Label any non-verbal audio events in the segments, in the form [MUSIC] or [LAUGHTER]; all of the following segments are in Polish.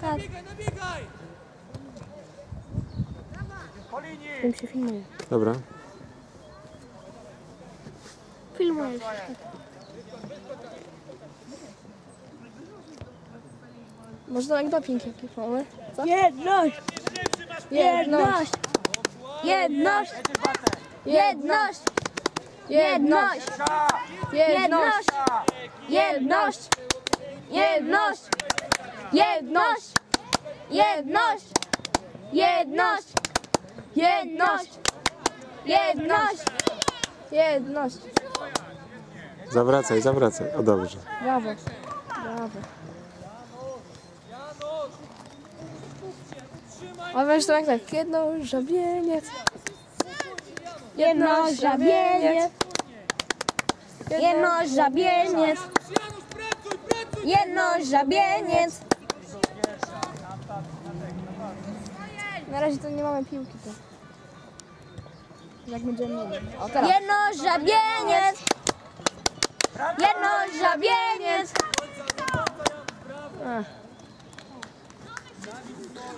Tak. Nabiegaj, nabiegaj! Tym się filmuje. Dobra. Filmujesz. Można jak doping jakiś mamy? Co? Jedność! Jedność! Jedność! Bartek! Jedność! Jedność! Jedność! Jedność! Jedność! Jedność! Jedność! Jedność! Jedność! Jedność! Zawracaj, zawracaj. O dobrze. Brawo. Brawo. A weź to jak tak. Jedno żabieniec. Jedno żabieniec! Jedno żabieniec! Jedno żabieniec! Na razie to nie mamy piłki to. Jak będziemy mieli. O teraz. Jedno żabieniec! Jedno żabieniec!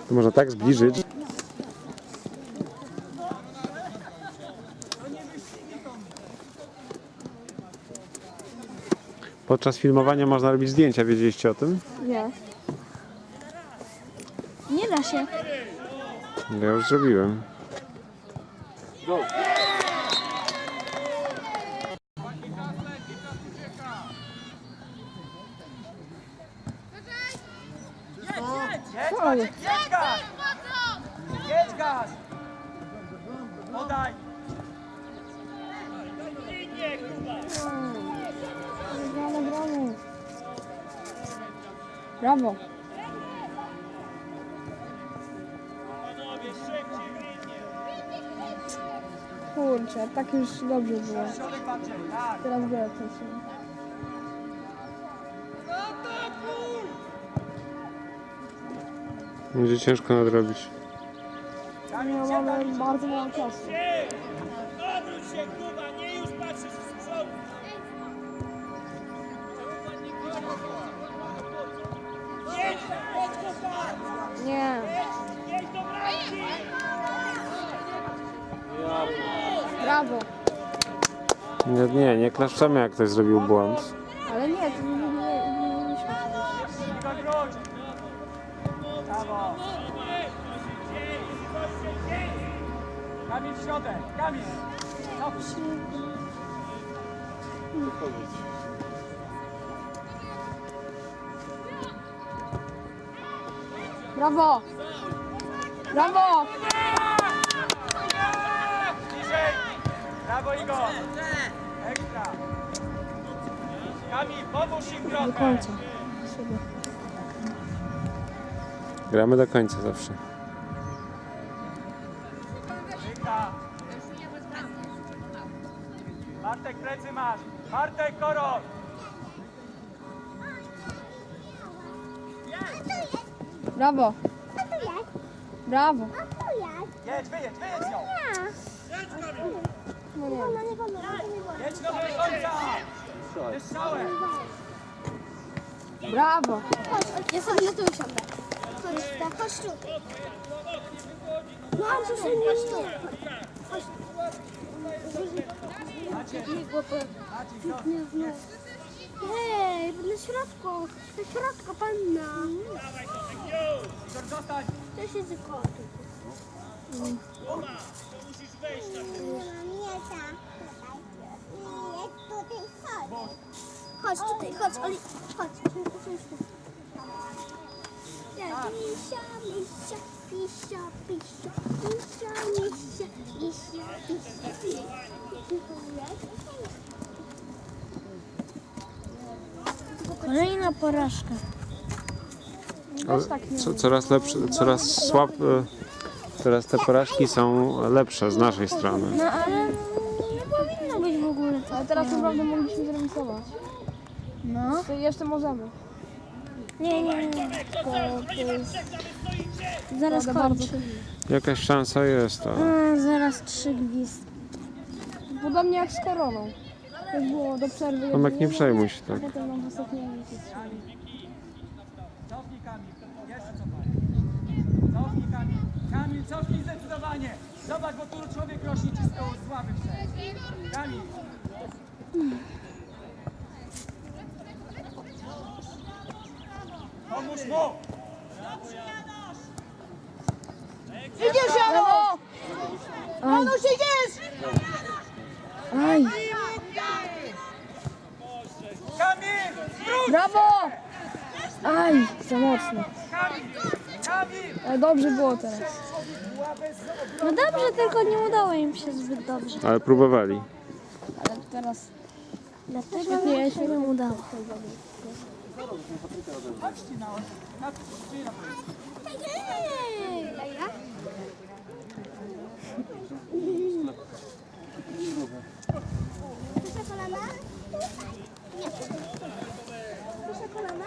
To można tak zbliżyć. Podczas filmowania można robić zdjęcia, wiedzieliście o tym? Nie. Nie da się. Ja już zrobiłem. Jedź tak już dobrze było. Teraz biorę coś. Będzie ciężko nadrobić. Ja mamy bardzo mało czasu. Brawo. Nie, nie, nie klaszczemy jak ktoś zrobił błąd. Ale nie, to nie, nie, nie, nie mieliśmy. Igor, wróć! Brawo! Kamil w środek, Kamil! Cofnij. Brawo. Brawo. Brawo Igor! Ekstra! Kamil, pomóż im trochę! Do końca. Sobie. Gramy do końca zawsze. Bartek, plecy masz! Bartek, korol! Brawo. Brawo. Jedź, wyjedź, wyjedź ją! No nie. Jedź do końca! Wystrzałem! Brawo. Ja sobie na to usiądę. Chodź, tak, chodź tu. No, co sobie chodź tu. Chodź. Hej, na środku, na środku panna. To się zakotu. Chodź tutaj, chodź, Oli, chodź. Ja, misia, misia, pisia, pisia, misia, misia, misia, misia, Kolejna porażka. Ale tak co, coraz lepsze, coraz słab... e, Teraz te porażki są lepsze z naszej strony. No ale nie powinno być w ogóle tak. Ale teraz naprawdę mogliśmy zremisować. No. To jeszcze możemy. Nie, nie, nie. To, to jest Zaraz trudne. Jakaś szansa jest, ale... A, zaraz trzy gwizd. Podobnie jak z koroną. Jak było do przerwy. Tomek, nie przejmuj się tak. Potem nam w ostatniej minucie strzeli. Cofnij Kamil, jeszcze cofnij. Kamil, cofnij zdecydowanie. Zobacz, bo tu człowiek rośnie ci z koło słaby wszedł. Kamil. Pomóż mu! Idziesz, Jano! Janusz, idziesz! Aj, Kamil! Wróć! brawo! Aj, za mocno. Kamil! Kamil! Ale dobrze było teraz. No dobrze, tylko nie udało im się zbyt dobrze. Ale próbowali. Ale teraz Dlatego mi się nie udało. Proszę kolana? Proszę kolana?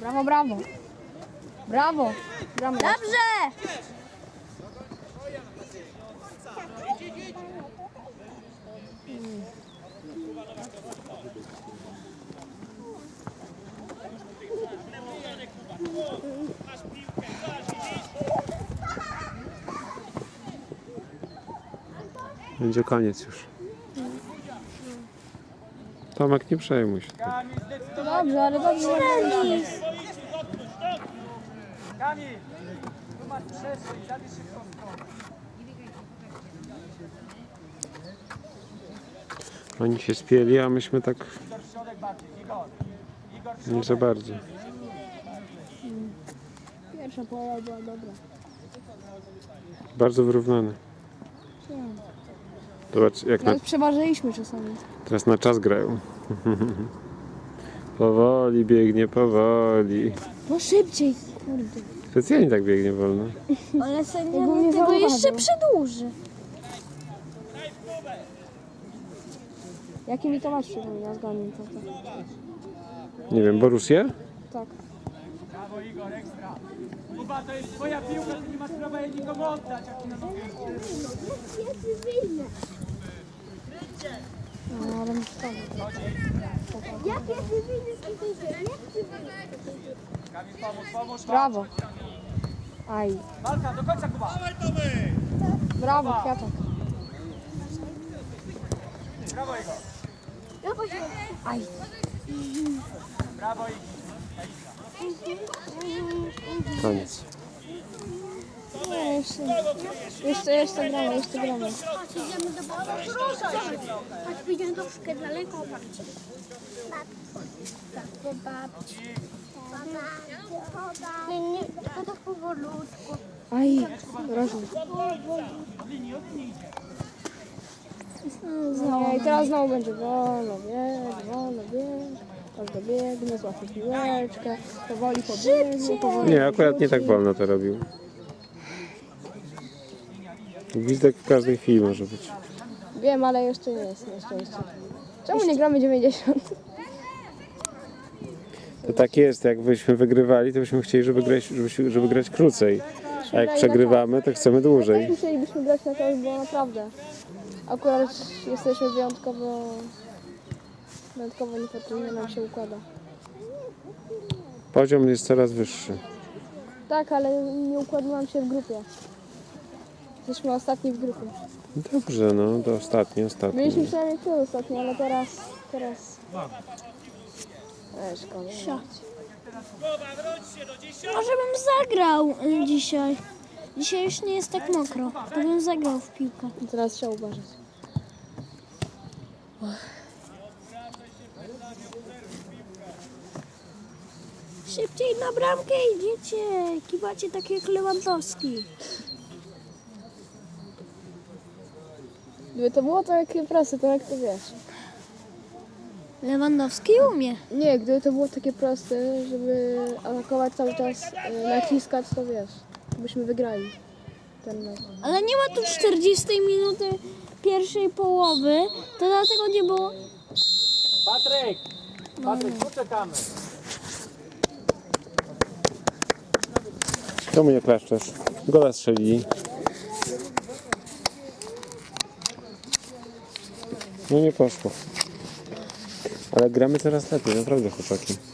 brawo, brawo. Brawo. Brawo. Dobrze! Będzie koniec już. Tomek, nie przejmuj się. Dobrze, ale dobrze. Kamil! Zabierz się w tą stronę. Oni się spieli, a myśmy tak Igor, w środek bardziej. Igor. Igor, w nie środek. za bardzo. Pierwsza połowa była dobra. Bardzo wyrównane. Zobacz, jak na, Nawet czasami. teraz na czas grają. [LAUGHS] Powoli biegnie, powoli. No szybciej, kurde. Specjalnie tak biegnie wolno. Ale sędzia Jakby nie tego zauważył. jeszcze przedłuży. Jaki mi to masz przypomina, zgadnij to. to. Nie wiem, Borussia? Tak. Brawo Igor, ekstra. Kuba, to jest twoja piłka, ty nie masz prawa jej nikomu oddać, jak na No, ale muszę tam. Jakie wywiny z Kamil, pomóż, pomóż. Brawo. Aj. Walka, do końca Kuba. Brawo, kwiatek. Brawo Igor. Aj. Brawo Igor. Koniec. No, jeszcze, jeszcze, jeszcze gramy, jeszcze gramy. Chodź, idziemy do babci. Chodź, pójdziemy troszkę daleko, babci. Tak, do babci. Nie, nie, tylko tak powolutku. Aj, groźnie. Nie, i teraz znowu będzie wolno złapie piłeczkę, powoli pobiegnie, powoli Nie, akurat nie tak wolno to robił. Gwizdek w każdej chwili może być. Wiem, ale jeszcze nie jest na szczęście. Czemu nie gramy 90? To tak jest, jakbyśmy wygrywali, to byśmy chcieli, żeby grać, żeby, żeby grać krócej. A jak przegrywamy, to chcemy dłużej. Musielibyśmy grać na to, bo naprawdę. Akurat jesteśmy wyjątkowo... Wyjątkowo niefortunnie nam się układa. Poziom jest coraz wyższy. Tak, ale nie układa nam się w grupie. Jesteśmy ostatni w grupie. Dobrze, no, to ostatni, ostatni. Mieliśmy przynajmniej tył ostatni, ale teraz... teraz... E, szkoda. Może bym zagrał y, dzisiaj. Dzisiaj już nie jest tak mokro. To bym zagrał w piłkę. Teraz trzeba uważać. Szybciej na bramkę idziecie. Kiwacie tak jak Lewandowski. Gdyby to było tak jak prasy, to jak to wiesz. Lewandowski umie. Nie, gdyby to było takie proste, żeby atakować cały czas, y, naciskać, to wiesz, byśmy wygrali ten mecz. Ale nie ma tu 40 minuty pierwszej połowy. To dlatego nie było. Patryk! Patryk, tu czekamy. Czemu nie klaszczesz? Gola strzelili. No nie poszło. Ale gramy coraz lepiej, naprawdę chłopaki.